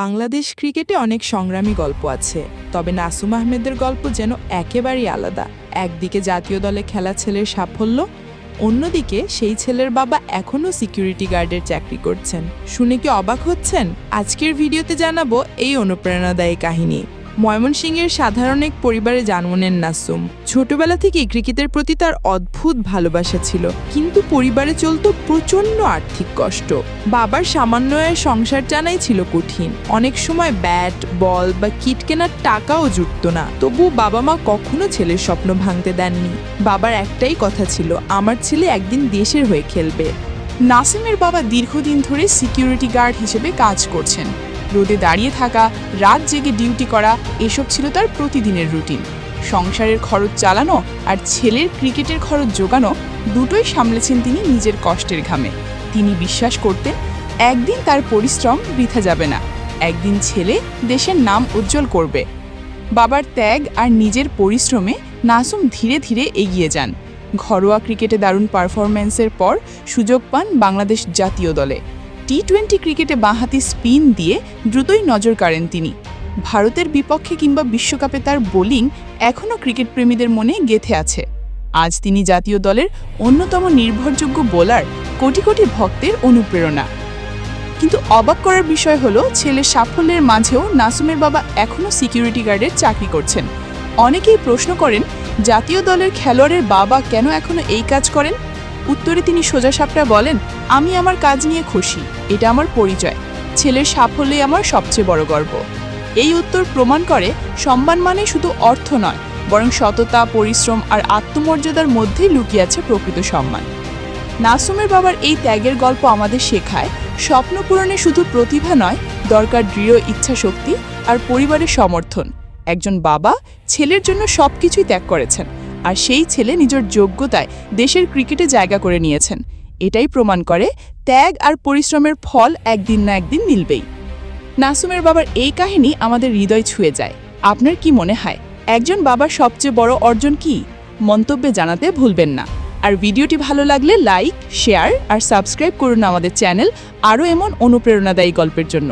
বাংলাদেশ ক্রিকেটে অনেক সংগ্রামী গল্প আছে, তবে নাসুম আহমেদের গল্প যেন একেবারেই আলাদা। একদিকে জাতীয় দলে খেলা ছেলের সাফল্য, অন্যদিকে সেই ছেলের বাবা এখনও সিকিউরিটি গার্ডের চাকরি করছেন। শুনে কি অবাক হচ্ছেন? আজকের ভিডিওতে জানাব এই অনুপ্রেরণাদায়ী কাহিনী। ময়মনসিংহের সাধারণ এক পরিবারে জন্ম নেন নাসুম। ছোটবেলা থেকেই ক্রিকেটের প্রতি তার অদ্ভুত ভালোবাসা ছিল, কিন্তু পরিবারে চলতো প্রচণ্ড আর্থিক কষ্ট। বাবার সামান্য আয়ের সংসার জানাই ছিল কঠিন। অনেক সময় ব্যাট, বল বা কিট কেনার টাকাও জুটতো না। তবু বাবা মা কখনো ছেলের স্বপ্ন ভাঙতে দেননি। বাবার একটাই কথা ছিল, আমার ছেলে একদিন দেশের হয়ে খেলবে। নাসিমের বাবা দীর্ঘদিন ধরে সিকিউরিটি গার্ড হিসেবে কাজ করছেন। রোদে দাঁড়িয়ে থাকা, রাত জেগে ডিউটি করা, এসব ছিল তার প্রতিদিনের রুটিন। সংসারের খরচ চালানো আর ছেলের ক্রিকেটের খরচ জোগানো দুটোই সামলেছেন তিনি নিজের কষ্টের ঘামে। তিনি বিশ্বাস করতেন, একদিন তার পরিশ্রম বৃথা যাবে না। একদিন ছেলে দেশের নাম উজ্জ্বল করবে। বাবার ত্যাগ আর নিজের পরিশ্রমে নাসুম ধীরে ধীরে এগিয়ে যান। ঘরোয়া ক্রিকেটে দারুণ পারফরম্যান্সের পর সুযোগ পান বাংলাদেশ জাতীয় দলে। টি টোয়েন্টি ক্রিকেটে বাঁহাতি স্পিন দিয়ে দ্রুতই নজর কাড়েন তিনি। ভারতের বিপক্ষে কিংবা বিশ্বকাপে তার বোলিং এখনও ক্রিকেট প্রেমীদের মনে গেথে আছে। আজ তিনি জাতীয় দলের অন্যতম নির্ভরযোগ্য বোলার, কোটি কোটি ভক্তের অনুপ্রেরণা। কিন্তু অবাক করার বিষয় হলো ছেলে সাফল্যের মাঝেও নাসুমের বাবা এখনও সিকিউরিটি গার্ডের চাকরি করছেন। অনেকেই প্রশ্ন করেন, জাতীয় দলের খেলোয়াড়ের বাবা কেন এখনও এই কাজ করেন? উত্তরে তিনি সোজা সাপটা বলেন, আমি আমার কাজ নিয়ে খুশি, এটা আমার পরিচয়। ছেলের সাফল্যই আমার সবচেয়ে বড় গর্ব। এই উত্তর প্রমাণ করে, সম্মান মানে শুধু অর্থ নয়, বরং সততা, পরিশ্রম আর আত্মমর্যাদার মধ্যেই লুকিয়ে আছে প্রকৃত সম্মান। নাসুমের বাবার এই ত্যাগের গল্প আমাদের শেখায়, স্বপ্ন পূরণে শুধু প্রতিভা নয়, দরকার দৃঢ় ইচ্ছাশক্তি আর পরিবারের সমর্থন। একজন বাবা ছেলের জন্য সব কিছুই ত্যাগ করেছেন আর সেই ছেলে নিজের যোগ্যতায় দেশের ক্রিকেটে জায়গা করে নিয়েছেন। এটাই প্রমাণ করে ত্যাগ আর পরিশ্রমের ফল একদিন না একদিন মিলবেই। নাসুমের বাবার এই কাহিনী আমাদের হৃদয় ছুঁয়ে যায়। আপনার কি মনে হয়? একজন বাবার সবচেয়ে বড় অর্জন কি? মন্তব্যে জানাতে ভুলবেন না। আর ভিডিওটি ভালো লাগলে লাইক, শেয়ার আর সাবস্ক্রাইব করুন আমাদের চ্যানেল আরও এমন অনুপ্রেরণাদায়ী গল্পের জন্য।